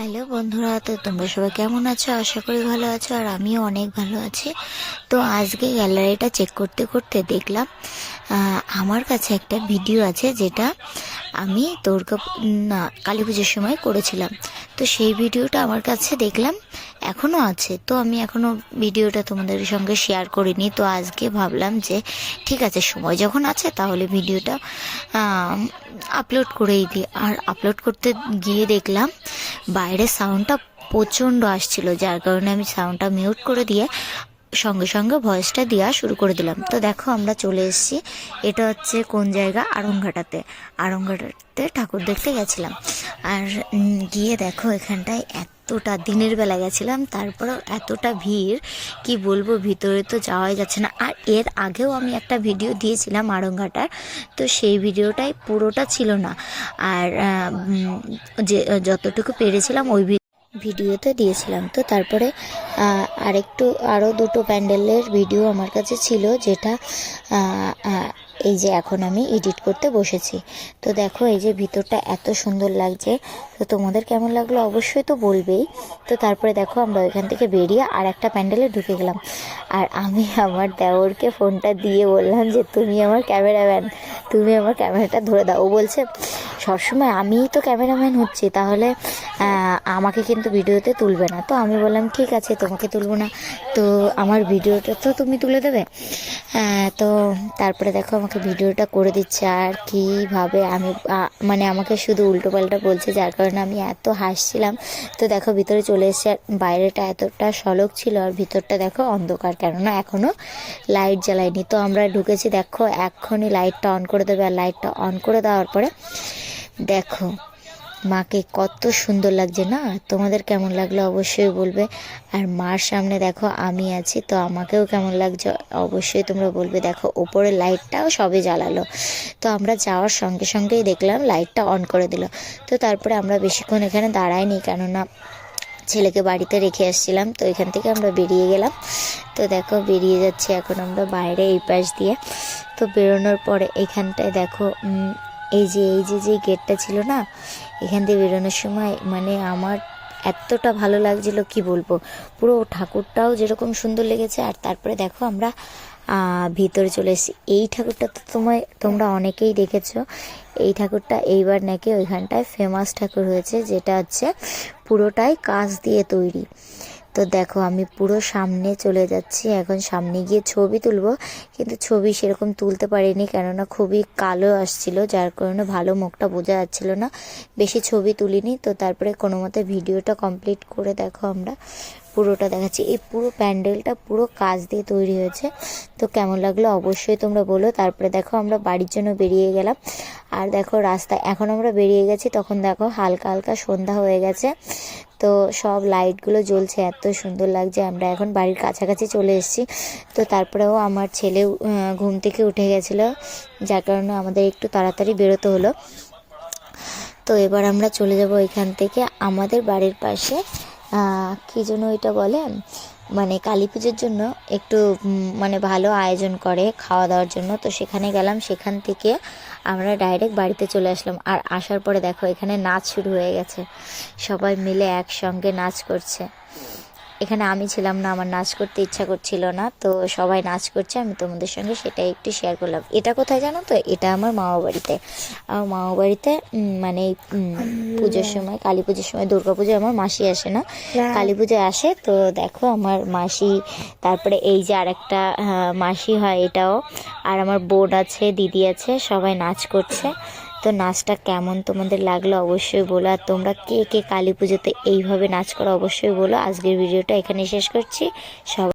Hello বন্ধুরা, তো তোমরা সবাই কেমন আছো? আশা করি ভালো আছো, আর আমিও অনেক ভালো আছি। তো আজকে গ্যালারিটা চেক করতে করতে দেখলাম আমার কাছে একটা ভিডিও আছে যেটা আমি দুর্গা, না, কালী পুজোর সময় করেছিলাম। তো সেই ভিডিওটা আমার কাছে দেখলাম এখনও আছে। তো আমি এখনও ভিডিওটা তোমাদের সঙ্গে শেয়ার করিনি। তো আজকে ভাবলাম যে, ঠিক আছে, সময় যখন আছে তাহলে ভিডিওটা আপলোড করেই দিই। আর আপলোড করতে গিয়ে দেখলাম বাইরের সাউন্ডটা প্রচণ্ড আসছিল। যার কারণে আমি সাউন্ডটা মিউট করে দিয়ে, সঙ্গে সঙ্গে ভয়েসটা দেওয়া শুরু করে দিলাম। তো দেখো, আমরা চলে এসেছি। এটা হচ্ছে কোন জায়গা? আরংঘাটাতে আরংঘাটাতে ঠাকুর দেখতে গেছিলাম। আর গিয়ে দেখো, এখানটায় এতটা দিনের বেলা গেছিলাম, তারপরেও এতটা ভিড়, কি বলব, ভিতরে তো যাওয়াই যাচ্ছে না। আর এর আগেও আমি একটা ভিডিও দিয়েছিলাম আরংঘাটার তো সেই ভিডিওটাই পুরোটা ছিল না। আর যে, যতটুকু পেরেছিলাম ওই ভিডিওতে দিয়েছিলাম। তো তারপরে আরেকটু আরও দুটো প্যান্ডেলের ভিডিও আমার কাছে ছিল, যেটা এই যে এখন আমি এডিট করতে বসেছি। তো দেখো, এই যে ভিতরটা এত সুন্দর লাগছে। তো তোমাদের কেমন লাগল অবশ্যই তো বলবেই। তো তারপরে দেখো, আমরা ওইখান থেকে বেরিয়ে আর একটা প্যান্ডেলে ঢুকে গেলাম। আর আমি আমার দেওরকে ফোনটা দিয়ে বললাম যে, তুমি আমার ক্যামেরাম্যান, তুমি আমার ক্যামেরাটা ধরে দাও। ও বলছে, সবসময় আমিই তো ক্যামেরাম্যান হচ্ছি, তাহলে আমাকে কিন্তু ভিডিওতে তুলবে না। তো আমি বললাম, ঠিক আছে, তোমাকে তুলবো না। তো আমার ভিডিওটা তো তুমি তুলে দেবে। তো তারপরে দেখো আমাকে ভিডিওটা করে দিচ্ছে আর কীভাবে আমি মানে আমাকে শুধু উল্টো পাল্টা বলছে, যার কারণে আমি এত হাসছিলাম। তো দেখো, ভিতরে চলে আর বাইরেটা এতটা সলক ছিল আর ভিতরটা দেখো অন্ধকার, কেননা এখনও লাইট জ্বালায়নি। তো আমরা ঢুকেছি, দেখো, এক্ষুনি লাইটটা অন করে দেবে। আর লাইটটা অন করে দেওয়ার পরে দেখো মাকে কত সুন্দর লাগছে না? তোমাদের কেমন লাগল অবশ্যই বলবে। আর মার সামনে দেখো, আমি আছি, তো আমাকেও কেমন লাগছে অবশ্যই তোমরা বলবে। দেখো ওপরে লাইটটাও সবে জ্বালালো। তো আমরা যাওয়ার সঙ্গে সঙ্গেই দেখলাম লাইটটা অন করে দিল। তো তারপরে আমরা বেশিক্ষণ এখানে দাঁড়াইনি, কেননা ছেলেকে বাড়িতে রেখে আসছিলাম, তো এখান থেকে আমরা বেরিয়ে গেলাম। তো দেখো, বেরিয়ে যাচ্ছে এখন আমরা বাইরে এই পাশ দিয়ে। তো বেরোনোর পরে এখানটায় দেখো এই যে এই যে যে গেটটা ছিল না, এখান দিয়ে বেরোনোর সময় মানে আমার এতটা ভালো লাগছিল, কি বলব? পুরো ঠাকুরটাও যেরকম সুন্দর লেগেছে, আর তারপরে দেখো আমরা ভিতরে চলে এসেছি। এই ঠাকুরটা তো তোমায়, তোমরা অনেকেই দেখেছ। এই ঠাকুরটা এইবার নাকি ওইখানটায় ফেমাস ঠাকুর হয়েছে, যেটা হচ্ছে পুরোটাই কাঁচ দিয়ে তৈরি। তো দেখো, আমি পুরো সামনে চলে যাচ্ছি। এখন সামনে গিয়ে ছবি তুলব। কিন্তু ছবি সেরকম তুলতে পারিনি, কেননা খুবই কালো আসছিল, যার কারণে ভালো মুখটা বোঝা যাচ্ছিল না। বেশি ছবি তুলিনি, তো তারপরে কোনো মতে ভিডিওটা কমপ্লিট করে দেখো আমরা। পুরোটা দেখাচ্ছি। এই পুরো প্যান্ডেলটা পুরো কাজ দিয়ে তৈরি হয়েছে। তো কেমন লাগল অবশ্যই তোমরা বলো। তারপরে দেখো আমরা বাড়ির জন্য বেরিয়ে গেলাম। আর দেখো রাস্তায় এখন আমরা বেরিয়ে গেছি, তখন দেখো হালকা হালকা সন্ধ্যা হয়ে গেছে। তো সব লাইটগুলো জ্বলছে, এত সুন্দর লাগছে। আমরা এখন বাড়ির কাছাকাছি চলে এসেছি। তো তারপরেও আমার ছেলে ঘুম থেকে উঠে গেছিল, যার কারণে আমাদের একটু তাড়াতাড়ি বেরোতে হলো। তো এবার আমরা চলে যাব এখান থেকে আমাদের বাড়ির পাশে। কি যেন ওইটা বলে? মানে কালী পুজোর জন্য একটু মানে ভালো আয়োজন করে খাওয়া দাওয়ার জন্য। তো সেখানে গেলাম, সেখান থেকে আমরা ডাইরেক্ট বাড়িতে চলে আসলাম। আর আসার পরে দেখো, এখানে নাচ শুরু হয়ে গেছে। সবাই মিলে একসঙ্গে নাচ করছে। এখানে আমি ছিলাম না আমার নাচ করতে ইচ্ছা করছিল না তো সবাই নাচ করছে আমি তোমাদের সঙ্গে সেটাই একটু শেয়ার করলাম। এটা কোথায় জানো তো? এটা আমার মামা বাড়িতে। আমার মামা বাড়িতে মানে পুজোর সময় কালী পুজোর সময় দুর্গা পুজোয় আমার মাসি আসে না। কালী পুজোয় আসে তো দেখো আমার মাসি তারপরে এই যে আর একটা মাসি হয় এটাও আর আমার বোন আছে দিদি আছে সবাই নাচ করছে। তো নাচটা কেমন তোমাদের লাগল অবশ্যই বলো, আর তোমরা কে কে কালী পুজোতে এইভাবে নাচ করো অবশ্যই বলো। আজকের ভিডিওটা এখানে শেষ করছি। সবাই